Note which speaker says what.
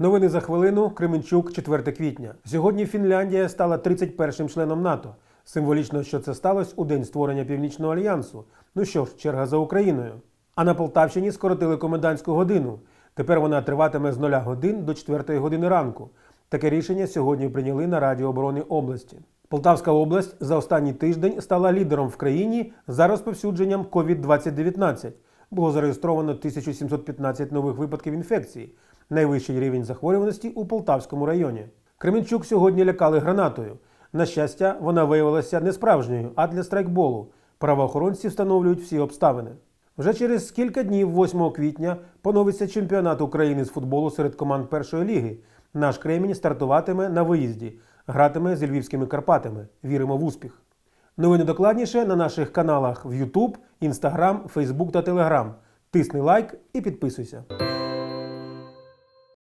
Speaker 1: Новини за хвилину. Кременчук, 4 квітня. Сьогодні Фінляндія стала 31-м членом НАТО. Символічно, що це сталося у день створення Північного альянсу. Ну що ж, черга за Україною. А на Полтавщині скоротили комендантську годину. Тепер вона триватиме з 0 годин до 4 години ранку. Таке рішення сьогодні прийняли на Раді оборони області. Полтавська область за останній тиждень стала лідером в країні за розповсюдженням COVID-2019. Було зареєстровано 1715 нових випадків інфекції, найвищий рівень захворюваності у Полтавському районі. Кременчук сьогодні лякали гранатою. На щастя, вона виявилася не справжньою, а для страйкболу. Правоохоронці встановлюють всі обставини. Вже через кілька днів, 8 квітня, поновиться чемпіонат України з футболу серед команд першої ліги. Наш Кремінь стартуватиме на виїзді, гратиме з львівськими Карпатами. Віримо в успіх. Новини докладніше на наших каналах в YouTube, Instagram, Facebook та Telegram. Тисни лайк і підписуйся.